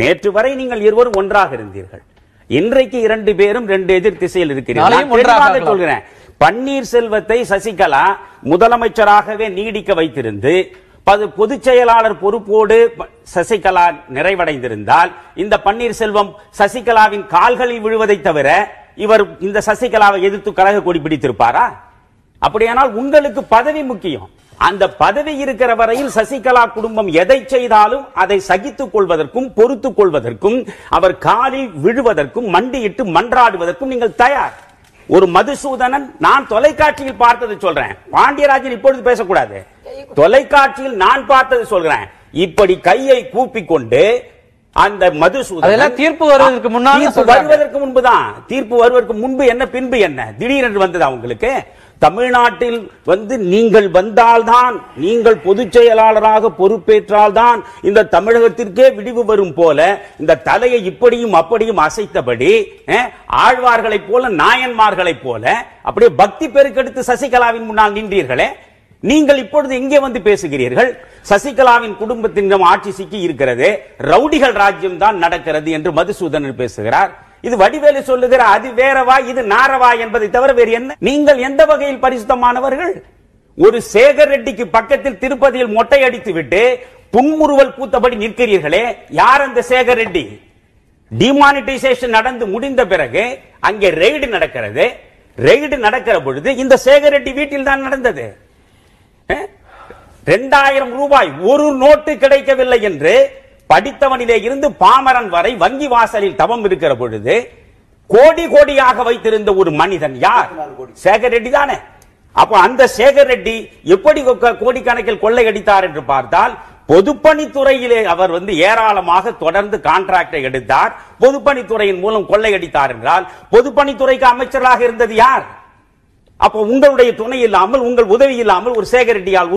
நேற்று வரை நீங்கள் இருவரும் ஒன்றாக இருந்தீர்கள். இன்றைக்கு இரண்டு பேரும் ரெண்டு எதிர் திசையில் இருக்கிறீர்கள். சொல்கிறேன். பன்னீர்செல்வத்தை சசிகலா முதலமைச்சராகவே நீடிக்க வைத்திருந்து பது பொதுச் செயலாளர் பொறுப்போடு சசிகலா நிறைவடைந்திருந்தால் இந்த பன்னீர்செல்வம் சசிகலாவின் கால்களில் விழுவதை தவிர இவர் இந்த சசிகலாவை எதிர்த்து கழக கொடி பிடித்திருப்பாரா? அப்படியானால் உங்களுக்கு பதவி முக்கியம். அந்த பதவி இருக்கிற வரையில் சசிகலா குடும்பம் எதை செய்தாலும் அதை சகித்துக் கொள்வதற்கும் பொறுத்துக் கொள்வதற்கும் அவர் காலில் விழுவதற்கும் மண்டியிட்டு மன்றாடுவதற்கும் நீங்கள் தயார். ஒரு மதுசூதனன் நான் தொலைக்காட்சியில் பார்த்ததை சொல்றேன். பாண்டியராஜன் இப்பொழுது பேசக்கூடாது. தொலைக்காட்சியில் நான் பார்த்ததை சொல்றேன். இப்படி கையை கூப்பிக் கொண்டு அந்த அதெல்லாம் தீர்ப்பு வருவதற்கு சொல்றாங்க. வருவதற்கு முன்புதான். தீர்ப்பு வருவதற்கு முன்பு என்ன பின்பு என்ன? திடீரென்று வந்ததா உங்களுக்கு? தமிழ்நாட்டில் வந்து நீங்கள் வந்தால்தான் நீங்கள் பொதுச் செயலாளராக பொறுப்பேற்றால்தான் இந்த தமிழகத்திற்கே விடிவு வரும் போல இந்த தலையை இப்படியும் அப்படியும் அசைத்தபடி ஆழ்வார்களைப் போல நாயன்மார்களைப் போல அப்படியே பக்தி பெருக்கெடுத்து சசிகலாவின் முன்னால் நின்றீர்களே நீங்கள் இப்பொழுது எங்கே வந்து பேசுகிறீர்கள்? சசிகலாவின் குடும்பத்தின் ஆட்சி சிக்கி இருக்கிறது. ரவுடிகள் ராஜ்யம் தான் நடக்கிறது என்று மதுசூதனன் பேசுகிறார். இது வடிவேலு சொல்லுகிற அது வேறவா இது நாரவா என்பதை தவிர வேறு என்ன? நீங்கள் எந்த வகையில் பரிசுத்தமானவர்கள்? ஒரு சேகர் ரெட்டிக்கு பக்கத்தில் திருப்பதியில் மொட்டை அடித்து விட்டு புன்முறுவல் பூத்தபடி நிற்கிறீர்களே. யார் அந்த சேகர் ரெட்டி? டிமானிட்டைசேஷன் நடந்து முடிந்த பிறகு அங்கே ரெய்டு நடக்கிறது. ரெய்டு நடக்கிற பொழுது இந்த சேகர் ரெட்டி வீட்டில் தான் நடந்தது. இரண்டாயிரம் ரூபாய் ஒரு நோட்டு கிடைக்கவில்லை என்று படித்தவனிலே இருந்து பாமரன் வரை வங்கி வாசலில் தவம் இருக்கிற பொழுது கோடி கோடியாக வைத்திருந்த ஒரு மனிதன் யார்? சேகர் ரெட்டி தானே. அப்ப அந்த சேகர் ரெட்டி எப்படி கோடிக்கணக்கில் கொள்ளையடித்தார் என்று பார்த்தால் பொதுப்பணித்துறையிலே அவர் வந்து ஏராளமாக தொடர்ந்து கான்ட்ராக்டை எடுத்தார். பொதுப்பணித்துறையின் மூலம் கொள்ளையடித்தார் என்றால் பொதுப்பணித்துறைக்கு அமைச்சராக இருந்தது யார்? அப்போ உங்களுடைய துணை இல்லாமல் உங்கள் உதவி இல்லாமல் ஒரு சேகர் ரெட்டியால்